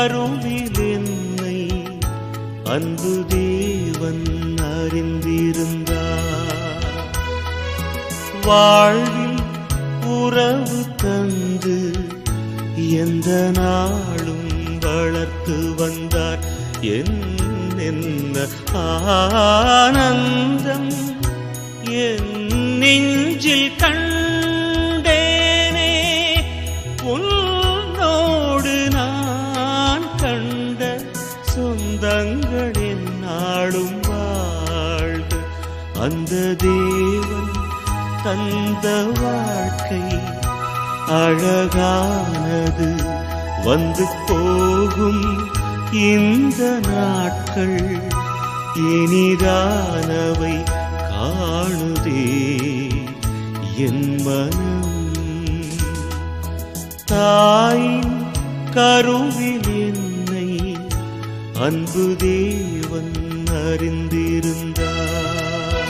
அருவிலென்னை அன்பு தேவன் அறிந்திருந்தார். வாழ்வில் உறவு தந்து எந்த நாளும் வளர்த்து வந்தார். என்ன ஆனந்தம் என் நெஞ்சில் கண் சொந்தங்கள் நாளும் வாழ்க. அந்த தேவன் தந்த வாழ்க்கை அழகானது. வந்து போகும் இந்த நாட்கள் இனிதானவை காணுதே. என் மனம் தாயின் கருவிலின் அன்பு தேவன் அறிந்திருந்த